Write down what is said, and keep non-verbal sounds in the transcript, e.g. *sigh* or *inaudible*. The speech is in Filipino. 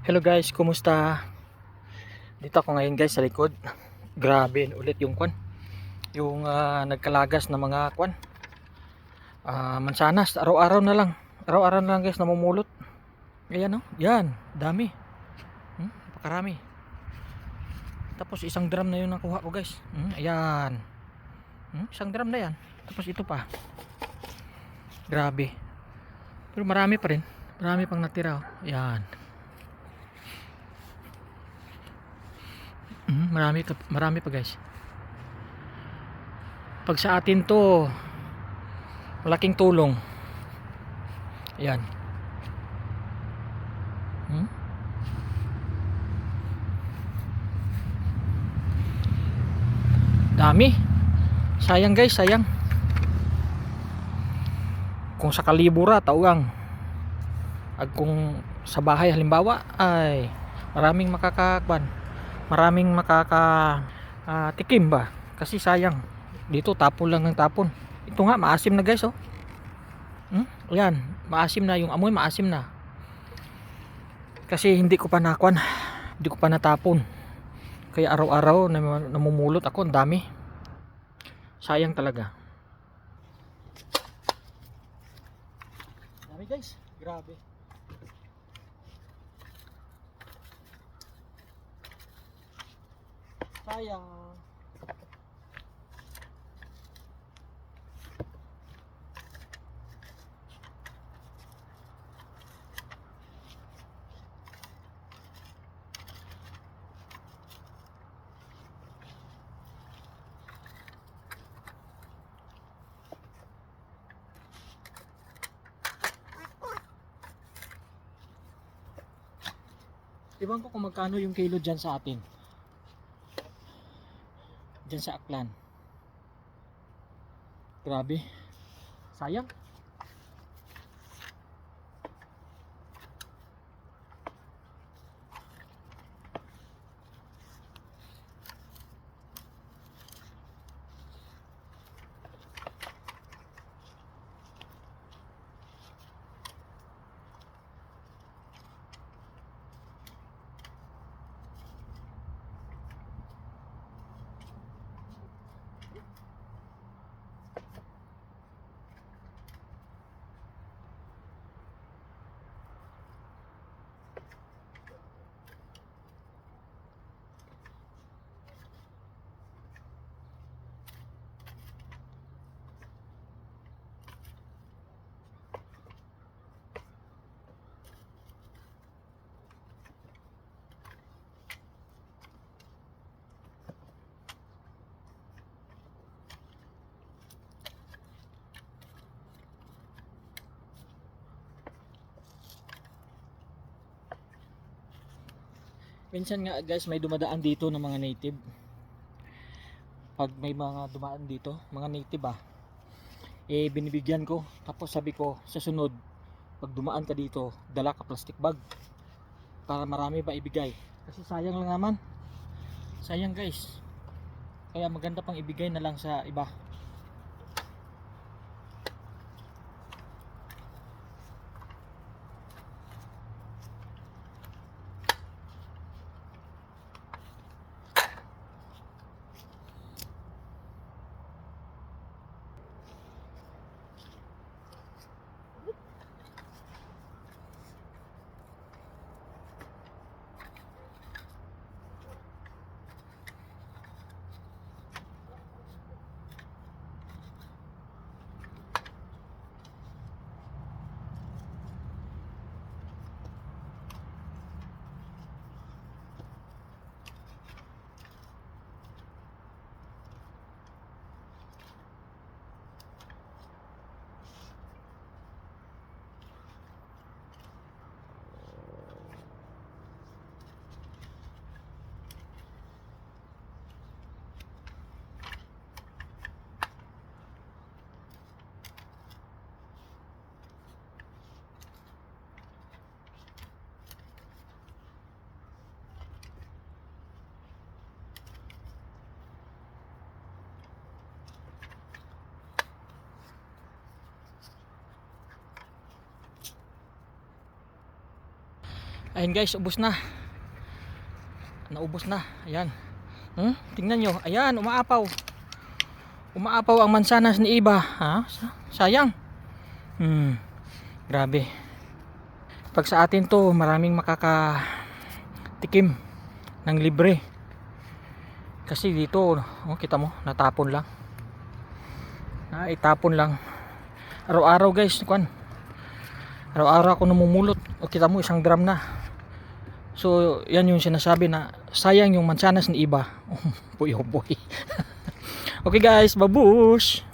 Hello guys, kumusta? Dito ako ngayon guys sa likod. Grabe ulit yung kwan. Yung ah, nagkalagas na mga kwan. Ah, mansanas, araw-araw na lang. Araw-araw na lang guys namumulot. Ayan oh, yan, dami. Hmm, pakarami. Tapos isang drum na yun nakuha ko guys. Hmm, ayan. Hmm, isang drum na yan. Tapos ito pa. Grabe. Pero marami pa rin. Marami pang natira. oh. Ayan. Mhm, marami marami pa guys. Pag sa atin to malaking tulong. Ayan. Hmm? Dami. Sayang guys, sayang. Kung sa kalibura, taugang. Ag kung sa bahay halimbawa, ay maraming makakakban maraming makaka ah, tikim ba? Kasi sayang. Dito tapon lang ng tapon. Ito nga maasim na guys oh. Hmm? yan maasim na. Yung amoy maasim na. Kasi hindi ko pa nakwan. Hindi ko pa natapon. Kaya araw-araw nam- namumulot ako. Ang dami. Sayang talaga. Dami guys. Grabe sayang Iwan ko kung magkano yung kilo dyan sa atin. Dyan sa Aklan. Grabe. Sayang. Minsan nga guys may dumadaan dito ng mga native. Pag may mga dumaan dito, mga native ah. Eh binibigyan ko. Tapos sabi ko sa sunod, pag dumaan ka dito, dala ka plastic bag. Para marami ba ibigay. Kasi sayang lang naman. Sayang guys. Kaya maganda pang ibigay na lang sa iba. Ayun guys, ubos na. Naubos na. Ayan. Hmm? Tingnan nyo. Ayan, umaapaw. Umaapaw ang mansanas ni Iba. Ha? Sa- Sayang. Hmm. Grabe. Pag sa atin to, maraming makaka tikim ng libre. Kasi dito, oh, kita mo, natapon lang. Na itapon lang. Araw-araw guys, kwan. Araw-araw ako namumulot. O kita mo, isang drum na. So, yan yung sinasabi na sayang yung mansanas ni iba. *laughs* Puyo boy. *laughs* okay guys, babush!